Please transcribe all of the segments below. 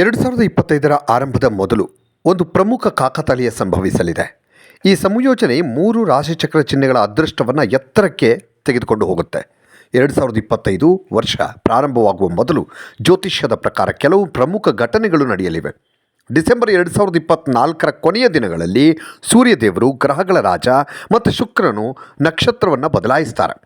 ಎರಡು ಸಾವಿರದ ಇಪ್ಪತ್ತೈದರ ಆರಂಭದ ಮೊದಲು ಒಂದು ಪ್ರಮುಖ ಕಾಕತಾಳೀಯ ಸಂಭವಿಸಲಿದೆ. ಈ ಸಂಯೋಜನೆ ಮೂರು ರಾಶಿಚಕ್ರ ಚಿಹ್ನೆಗಳ ಅದೃಷ್ಟವನ್ನು ಎತ್ತರಕ್ಕೆ ತೆಗೆದುಕೊಂಡು ಹೋಗುತ್ತೆ. ಎರಡು ಸಾವಿರದ ಇಪ್ಪತ್ತೈದು ವರ್ಷ ಪ್ರಾರಂಭವಾಗುವ ಮೊದಲು ಜ್ಯೋತಿಷ್ಯದ ಪ್ರಕಾರ ಕೆಲವು ಪ್ರಮುಖ ಘಟನೆಗಳು ನಡೆಯಲಿವೆ. ಡಿಸೆಂಬರ್ ಎರಡು ಸಾವಿರದ ಇಪ್ಪತ್ತ್ನಾಲ್ಕರ ಕೊನೆಯ ದಿನಗಳಲ್ಲಿ ಸೂರ್ಯದೇವರು ಗ್ರಹಗಳ ರಾಜ ಮತ್ತು ಶುಕ್ರನು ನಕ್ಷತ್ರವನ್ನು ಬದಲಾಯಿಸ್ತಾರೆ.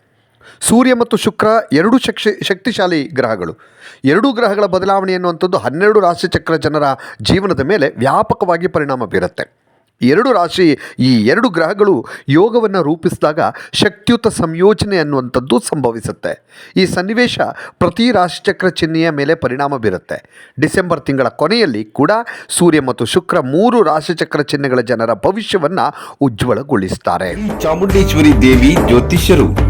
ಸೂರ್ಯ ಮತ್ತು ಶುಕ್ರ ಎರಡು ಶಕ್ತಿ ಶಕ್ತಿಶಾಲಿ ಗ್ರಹಗಳು. ಎರಡೂ ಗ್ರಹಗಳ ಬದಲಾವಣೆ ಎನ್ನುವಂಥದ್ದು ಹನ್ನೆರಡು ರಾಶಿಚಕ್ರ ಜನರ ಜೀವನದ ಮೇಲೆ ವ್ಯಾಪಕವಾಗಿ ಪರಿಣಾಮ ಬೀರುತ್ತೆ. ಎರಡು ರಾಶಿ ಈ ಎರಡು ಗ್ರಹಗಳು ಯೋಗವನ್ನು ರೂಪಿಸಿದಾಗ ಶಕ್ತಿಯುತ ಸಂಯೋಜನೆ ಅನ್ನುವಂಥದ್ದು ಸಂಭವಿಸುತ್ತೆ. ಈ ಸನ್ನಿವೇಶ ಪ್ರತಿ ರಾಶಿಚಕ್ರ ಚಿಹ್ನೆಯ ಮೇಲೆ ಪರಿಣಾಮ ಬೀರುತ್ತೆ. ಡಿಸೆಂಬರ್ ತಿಂಗಳ ಕೊನೆಯಲ್ಲಿ ಕೂಡ ಸೂರ್ಯ ಮತ್ತು ಶುಕ್ರ ಮೂರು ರಾಶಿಚಕ್ರ ಚಿಹ್ನೆಗಳ ಜನರ ಭವಿಷ್ಯವನ್ನು ಉಜ್ವಲಗೊಳಿಸ್ತಾರೆ. ಚಾಮುಂಡೇಶ್ವರಿ ದೇವಿ ಜ್ಯೋತಿಷ್ಯರು.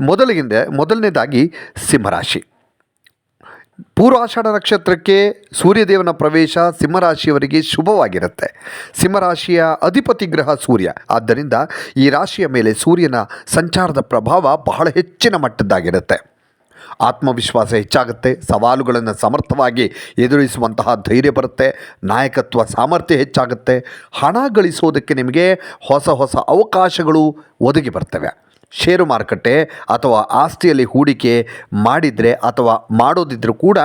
ಮೊದಲಿಗಿಂದ ಮೊದಲನೇದಾಗಿ ಸಿಂಹರಾಶಿ. ಪೂರ್ವಾಷಾಢ ನಕ್ಷತ್ರಕ್ಕೆ ಸೂರ್ಯದೇವನ ಪ್ರವೇಶ ಸಿಂಹರಾಶಿಯವರಿಗೆ ಶುಭವಾಗಿರುತ್ತೆ. ಸಿಂಹರಾಶಿಯ ಅಧಿಪತಿ ಗ್ರಹ ಸೂರ್ಯ. ಆದ್ದರಿಂದ ಈ ರಾಶಿಯ ಮೇಲೆ ಸೂರ್ಯನ ಸಂಚಾರದ ಪ್ರಭಾವ ಬಹಳ ಹೆಚ್ಚಿನ ಮಟ್ಟದ್ದಾಗಿರುತ್ತೆ. ಆತ್ಮವಿಶ್ವಾಸ ಹೆಚ್ಚಾಗುತ್ತೆ. ಸವಾಲುಗಳನ್ನು ಸಮರ್ಥವಾಗಿ ಎದುರಿಸುವಂತಹ ಧೈರ್ಯ ಬರುತ್ತೆ. ನಾಯಕತ್ವ ಸಾಮರ್ಥ್ಯ ಹೆಚ್ಚಾಗುತ್ತೆ. ಹಣ ಗಳಿಸೋದಕ್ಕೆ ನಿಮಗೆ ಹೊಸ ಹೊಸ ಅವಕಾಶಗಳು ಒದಗಿ ಬರ್ತವೆ. ಷೇರು ಮಾರುಕಟ್ಟೆ ಅಥವಾ ಆಸ್ತಿಯಲ್ಲಿ ಹೂಡಿಕೆ ಮಾಡಿದರೆ ಅಥವಾ ಮಾಡೋದಿದ್ರೂ ಕೂಡ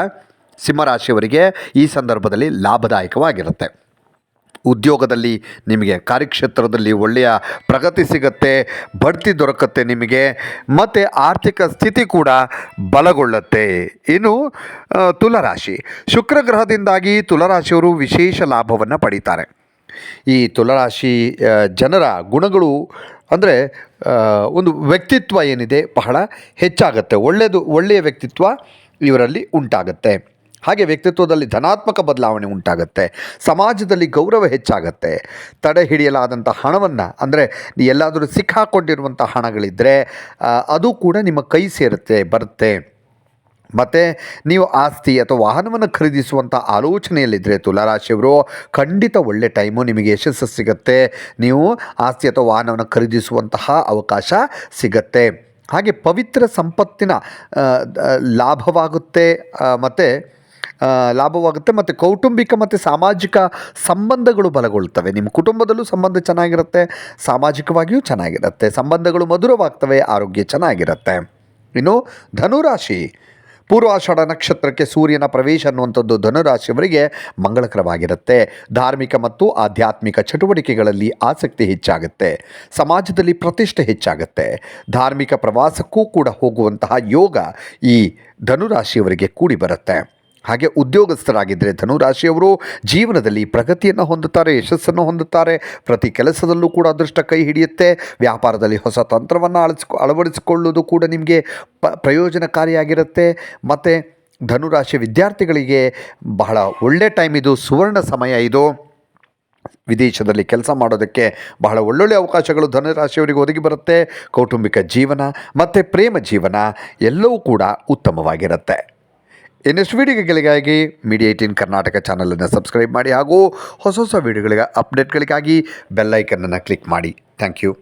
ಸಿಂಹರಾಶಿಯವರಿಗೆ ಈ ಸಂದರ್ಭದಲ್ಲಿ ಲಾಭದಾಯಕವಾಗಿರುತ್ತೆ. ಉದ್ಯೋಗದಲ್ಲಿ ನಿಮಗೆ ಕಾರ್ಯಕ್ಷೇತ್ರದಲ್ಲಿ ಒಳ್ಳೆಯ ಪ್ರಗತಿ ಸಿಗುತ್ತೆ, ಬಡ್ತಿ ದೊರಕತ್ತೆ ನಿಮಗೆ, ಮತ್ತು ಆರ್ಥಿಕ ಸ್ಥಿತಿ ಕೂಡ ಬಲಗೊಳ್ಳುತ್ತೆ. ಇನ್ನು ತುಲರಾಶಿ. ಶುಕ್ರಗ್ರಹದಿಂದಾಗಿ ಶುಕ್ರ ಗ್ರಹದಿಂದಾಗಿ ತುಲಾರಾಶಿಯವರು ವಿಶೇಷ ಲಾಭವನ್ನು ಪಡೀತಾರೆ. ಈ ತುಲರಾಶಿ ಜನರ ಗುಣಗಳು ಅಂದರೆ ಒಂದು ವ್ಯಕ್ತಿತ್ವ ಏನಿದೆ ಬಹಳ ಹೆಚ್ಚಾಗುತ್ತೆ. ಒಳ್ಳೆಯದು ಒಳ್ಳೆಯ ವ್ಯಕ್ತಿತ್ವ ಇವರಲ್ಲಿ ಉಂಟಾಗುತ್ತೆ. ಹಾಗೆ ವ್ಯಕ್ತಿತ್ವದಲ್ಲಿ ಧನಾತ್ಮಕ ಬದಲಾವಣೆ ಉಂಟಾಗುತ್ತೆ. ಸಮಾಜದಲ್ಲಿ ಗೌರವ ಹೆಚ್ಚಾಗುತ್ತೆ. ತಡೆ ಹಿಡಿಯಲಾದಂಥ ಹಣವನ್ನು ಅಂದರೆ ಎಲ್ಲಾದರೂ ಸಿಕ್ಕಾಕೊಂಡಿರುವಂಥ ಹಣಗಳಿದ್ದರೆ ಅದು ಕೂಡ ನಿಮ್ಮ ಕೈ ಸೇರುತ್ತೆ, ಬರುತ್ತೆ. ಮತ್ತು ನೀವು ಆಸ್ತಿ ಅಥವಾ ವಾಹನವನ್ನು ಖರೀದಿಸುವಂಥ ಆಲೋಚನೆಯಲ್ಲಿದ್ದರೆ ತುಲಾರಾಶಿಯವರು ಖಂಡಿತ ಒಳ್ಳೆ ಟೈಮು ನಿಮಗೆ ಯಶಸ್ಸು ಸಿಗುತ್ತೆ. ನೀವು ಆಸ್ತಿ ಅಥವಾ ವಾಹನವನ್ನು ಖರೀದಿಸುವಂತಹ ಅವಕಾಶ ಸಿಗತ್ತೆ. ಹಾಗೆ ಪವಿತ್ರ ಸಂಪತ್ತಿನ ಲಾಭವಾಗುತ್ತೆ ಮತ್ತು ಲಾಭವಾಗುತ್ತೆ ಮತ್ತು ಕೌಟುಂಬಿಕ ಮತ್ತು ಸಾಮಾಜಿಕ ಸಂಬಂಧಗಳು ಬಲಗೊಳ್ತವೆ. ನಿಮ್ಮ ಕುಟುಂಬದಲ್ಲೂ ಸಂಬಂಧ ಚೆನ್ನಾಗಿರುತ್ತೆ, ಸಾಮಾಜಿಕವಾಗಿಯೂ ಚೆನ್ನಾಗಿರುತ್ತೆ. ಸಂಬಂಧಗಳು ಮಧುರವಾಗ್ತವೆ, ಆರೋಗ್ಯ ಚೆನ್ನಾಗಿರುತ್ತೆ. ಇನ್ನು ಧನುರಾಶಿ ಪೂರ್ವಾಷಾಢ ನಕ್ಷತ್ರಕ್ಕೆ ಸೂರ್ಯನ ಪ್ರವೇಶ ಅನ್ನುವಂಥದ್ದು ಧನುರಾಶಿಯವರಿಗೆ ಮಂಗಳಕರವಾಗಿರುತ್ತೆ. ಧಾರ್ಮಿಕ ಮತ್ತು ಆಧ್ಯಾತ್ಮಿಕ ಚಟುವಟಿಕೆಗಳಲ್ಲಿ ಆಸಕ್ತಿ ಹೆಚ್ಚಾಗುತ್ತೆ. ಸಮಾಜದಲ್ಲಿ ಪ್ರತಿಷ್ಠೆ ಹೆಚ್ಚಾಗುತ್ತೆ. ಧಾರ್ಮಿಕ ಪ್ರವಾಸಕ್ಕೂ ಕೂಡ ಹೋಗುವಂತಹ ಯೋಗ ಈ ಧನುರಾಶಿಯವರಿಗೆ ಕೂಡಿ ಬರುತ್ತೆ ಹಾಗೆ ಉದ್ಯೋಗಸ್ಥರಾಗಿದ್ದರೆ ಧನುರಾಶಿಯವರು ಜೀವನದಲ್ಲಿ ಪ್ರಗತಿಯನ್ನು ಹೊಂದುತ್ತಾರೆ, ಯಶಸ್ಸನ್ನು ಹೊಂದುತ್ತಾರೆ. ಪ್ರತಿ ಕೆಲಸದಲ್ಲೂ ಕೂಡ ಅದೃಷ್ಟ ಕೈ ಹಿಡಿಯುತ್ತೆ. ವ್ಯಾಪಾರದಲ್ಲಿ ಹೊಸ ತಂತ್ರವನ್ನು ಅಳಿಸ್ಕೊ ಅಳವಡಿಸಿಕೊಳ್ಳೋದು ಕೂಡ ನಿಮಗೆ ಪ, ಪ್ರಯೋಜನಕಾರಿಯಾಗಿರುತ್ತೆ. ಮತ್ತು ಧನುರಾಶಿ ವಿದ್ಯಾರ್ಥಿಗಳಿಗೆ ಬಹಳ ಒಳ್ಳೆ ಟೈಮ್ ಇದು, ಸುವರ್ಣ ಸಮಯ ಇದು. ವಿದೇಶದಲ್ಲಿ ಕೆಲಸ ಮಾಡೋದಕ್ಕೆ ಬಹಳ ಒಳ್ಳೊಳ್ಳೆ ಅವಕಾಶಗಳು ಧನುರಾಶಿಯವರಿಗೆ ಒದಗಿ ಬರುತ್ತೆ. ಕೌಟುಂಬಿಕ ಜೀವನ ಮತ್ತು ಪ್ರೇಮ ಜೀವನ ಎಲ್ಲವೂ ಕೂಡ ಉತ್ತಮವಾಗಿರುತ್ತೆ. ಇನ್ನಷ್ಟು ವಿಡಿಯೋಗಳಿಗಾಗಿ ಮೀಡಿಯಾ ಏಯ್ಟೀನ್ ಕರ್ನಾಟಕ ಚಾನಲನ್ನು ಸಬ್ಸ್ಕ್ರೈಬ್ ಮಾಡಿ ಹಾಗೂ ಹೊಸ ಹೊಸ ವೀಡಿಯೋಗಳಿಗೆ ಅಪ್ಡೇಟ್ಗಳಿಗಾಗಿ ಬೆಲ್ಲೈಕನ್ನನ್ನು ಕ್ಲಿಕ್ ಮಾಡಿ. Thank you